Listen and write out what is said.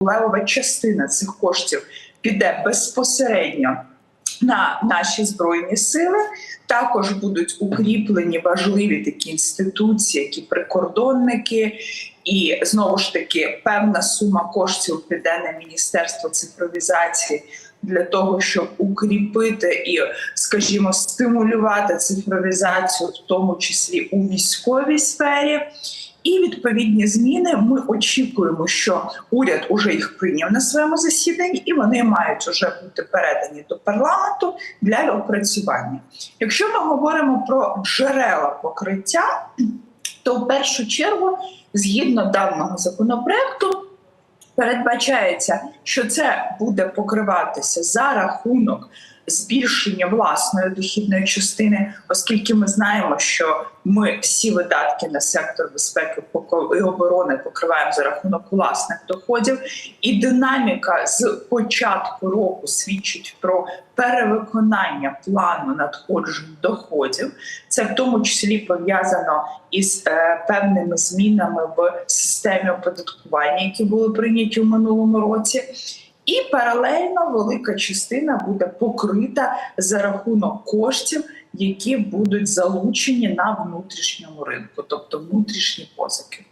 левова частина цих коштів піде безпосередньо на наші збройні сили. Також будуть укріплені важливі такі інституції, які прикордонники, і знову ж таки певна сума коштів піде на міністерство цифровізації для того, щоб укріпити і, скажімо, стимулювати цифровізацію, в тому числі у військовій сфері. І відповідні зміни ми очікуємо, що уряд уже їх прийняв на своєму засіданні, і вони мають вже бути передані до парламенту для опрацювання. Якщо ми говоримо про джерела покриття, то в першу чергу, згідно даного законопроекту, передбачається, що це буде покриватися за рахунок збільшення власної дохідної частини, оскільки ми знаємо, що ми всі видатки на сектор безпеки і оборони покриваємо за рахунок власних доходів, і динаміка з початку року свідчить про перевиконання плану надходжень доходів. Це в тому числі пов'язано із е, певними змінами в системі оподаткування, які були прийняті у минулому році. І паралельно велика частина буде покрита за рахунок коштів, які будуть залучені на внутрішньому ринку, тобто внутрішні позики.